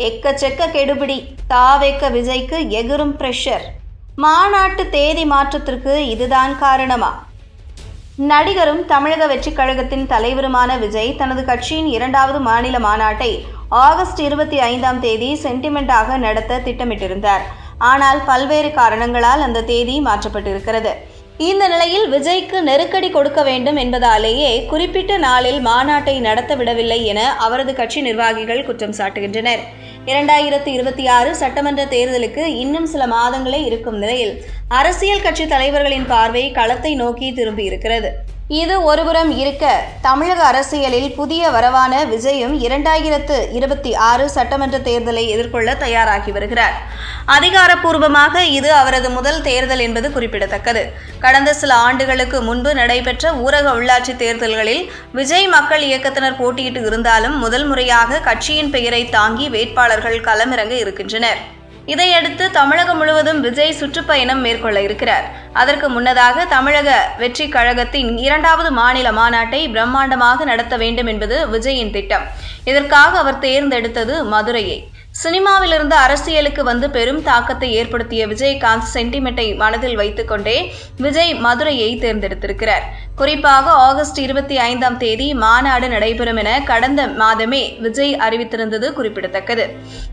எக்கச்சக்க கெடுபிடி தாவேக்க விஜய்க்கு எகிரும் பிரஷர் மாநாட்டு தேதி மாற்றத்திற்கு இதுதான் காரணமா? நடிகரும் தமிழக வெற்றிக் கழகத்தின் தலைவருமான விஜய் தனது கட்சியின் இரண்டாவது மாநில மாநாட்டை ஆகஸ்ட் இருபத்தி ஐந்தாம் தேதி சென்டிமெண்டாக நடத்த திட்டமிட்டிருந்தார். ஆனால் பல்வேறு காரணங்களால் அந்த தேதி மாற்றப்பட்டிருக்கிறது. இந்த நிலையில் விஜய்க்கு நெருக்கடி கொடுக்க வேண்டும் என்பதாலேயே குறிப்பிட்ட நாளில் மாநாட்டை நடத்த விடவில்லை என அவரது கட்சி நிர்வாகிகள் குற்றம் சாட்டுகின்றனர். இரண்டாயிரத்து இருபத்தி ஆறு சட்டமன்ற தேர்தலுக்கு இன்னும் சில மாதங்களே இருக்கும் நிலையில் அரசியல் கட்சி தலைவர்களின் பார்வை களத்தை நோக்கி திரும்பி இருக்கிறது. இது ஒருபுறம் இருக்க தமிழக அரசியலில் புதிய வரவான விஜயும் இரண்டாயிரத்து இருபத்தி ஆறு சட்டமன்ற தேர்தலை எதிர்கொள்ள தயாராகி வருகிறார். அதிகாரப்பூர்வமாக இது அவரது முதல் தேர்தல் என்பது குறிப்பிடத்தக்கது. கடந்த சில ஆண்டுகளுக்கு முன்பு நடைபெற்ற ஊரக உள்ளாட்சி தேர்தல்களில் விஜய் மக்கள் இயக்கத்தினர் போட்டியிட்டு இருந்தாலும் முதல் முறையாக கட்சியின் பெயரை தாங்கி வேட்பாளர்கள் களமிறங்க இருக்கின்றனர். இதையடுத்து தமிழகம் முழுவதும் விஜய் சுற்றுப்பயணம் மேற்கொள்ள இருக்கிறார். அதற்கு முன்னதாக தமிழக வெற்றி கழகத்தின் இரண்டாவது மாநில மாநாட்டை பிரம்மாண்டமாக நடத்த வேண்டும் என்பது விஜயின் திட்டம். இதற்காக அவர் தேர்ந்தெடுத்தது மதுரையை. சினிமாவிலிருந்து அரசியலுக்கு வந்து பெரும் தாக்கத்தை ஏற்படுத்திய விஜயகாந்த் சென்டிமெண்ட்டை மனதில் வைத்துக்கொண்டே விஜய் மதுரையை தேர்ந்தெடுத்திருக்கிறார். குறிப்பாக ஆகஸ்ட் இருபத்தி ஐந்தாம் தேதி மாநாடு நடைபெறும் என கடந்த மாதமே விஜய் அறிவித்திருந்தது குறிப்பிடத்தக்கது.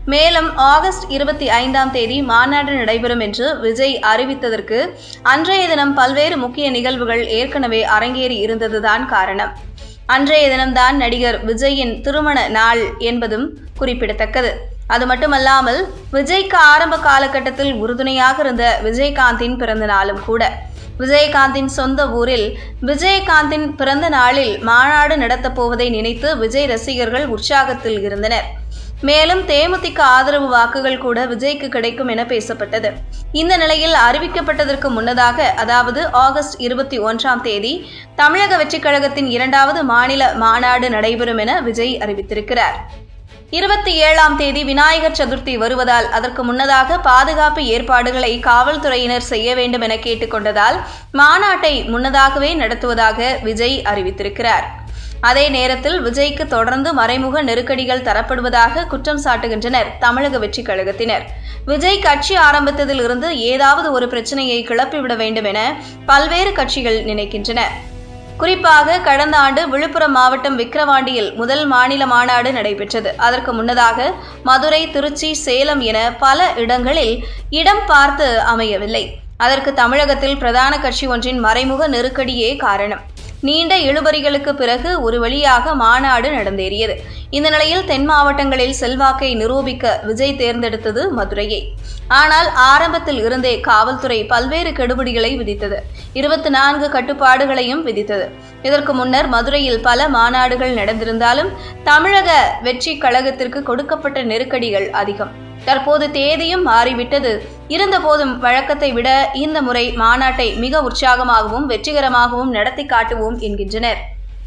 மேலும் ஆகஸ்ட் இருபத்தி ஐந்தாம் தேதி மாநாடு நடைபெறும் என்று விஜய் அறிவித்ததற்கு அன்றைய தினம் பல்வேறு முக்கிய நிகழ்வுகள் ஏற்கனவே அரங்கேறி இருந்ததுதான் காரணம். அன்றைய தினம்தான் நடிகர் விஜயின் திருமண நாள் என்பதும் குறிப்பிடத்தக்கது. அது மட்டுமல்லாமல் விஜய்க்கு ஆரம்ப காலகட்டத்தில் உறுதுணையாக இருந்த விஜயகாந்தின் பிறந்த நாளும் கூட. விஜயகாந்தின் சொந்த ஊரில் விஜயகாந்தின் பிறந்த நாளில் மாநாடு நடத்தப் போவதை நினைத்து விஜய் ரசிகர்கள் உற்சாகத்தில் இருந்தனர். மேலும் தேமுதிக ஆதரவு வாக்குகள் கூட விஜய்க்கு கிடைக்கும் என பேசப்பட்டது. இந்த நிலையில் அறிவிக்கப்பட்டதற்கு முன்னதாக அதாவது ஆகஸ்ட் இருபத்தி ஒன்றாம் தேதி தமிழக வெற்றிக் கழகத்தின் இரண்டாவது மாநில மாநாடு நடைபெறும் என விஜய் அறிவித்திருக்கிறார். இருபத்தி ஏழாம் தேதி விநாயகர் சதுர்த்தி வருவதால் அதற்கு முன்னதாக பாதுகாப்பு ஏற்பாடுகளை காவல்துறையினர் செய்ய வேண்டும் என கேட்டுக்கொண்டதால் மாநாட்டை முன்னதாகவே நடத்துவதாக விஜய் அறிவித்திருக்கிறார். அதே நேரத்தில் விஜய்க்கு தொடர்ந்து மறைமுக நெருக்கடிகள் தரப்படுவதாக குற்றம் சாட்டுகின்றனர் தமிழக வெற்றி கழகத்தினர். விஜய் கட்சி ஆரம்பித்ததில் இருந்து ஏதாவது ஒரு பிரச்சனையை கிளப்பிவிட வேண்டும் என பல்வேறு கட்சிகள் நினைக்கின்றன. குறிப்பாக கடந்த ஆண்டு விழுப்புரம் மாவட்டம் விக்கிரவாண்டியில் முதல் மாநில மாநாடு நடைபெற்றது. அதற்கு முன்னதாக மதுரை திருச்சி சேலம் என பல இடங்களில் இடம் பார்த்து அமையவில்லை. அதற்கு தமிழகத்தில் பிரதான கட்சி ஒன்றின் மறைமுக நெருக்கடியே காரணம். நீண்ட இழுபறிகளுக்கு பிறகு ஒரு வழியாக மாநாடு நடந்தேறியது. இந்த நிலையில் தென் மாவட்டங்களில் செல்வாக்கை நிரூபிக்க விஜய் தேர்ந்தெடுத்தது மதுரையை. ஆனால் ஆரம்பத்தில் இருந்தே காவல்துறை பல்வேறு கெடுபிடிகளை விதித்தது. இருபத்தி நான்கு கட்டுப்பாடுகளையும் விதித்தது. இதற்கு முன்னர் மதுரையில் பல மாநாடுகள் நடந்திருந்தாலும் தமிழக வெற்றி கழகத்திற்கு கொடுக்கப்பட்ட நெருக்கடிகள் அதிகம். தற்போது தேதியும் மாறிவிட்டது. இருந்தபோதும் வழக்கத்தை விட இந்த முறை மாநாட்டை மிக உற்சாகமாகவும் வெற்றிகரமாகவும் நடத்தி காட்டுவோம் என்கின்றனர்.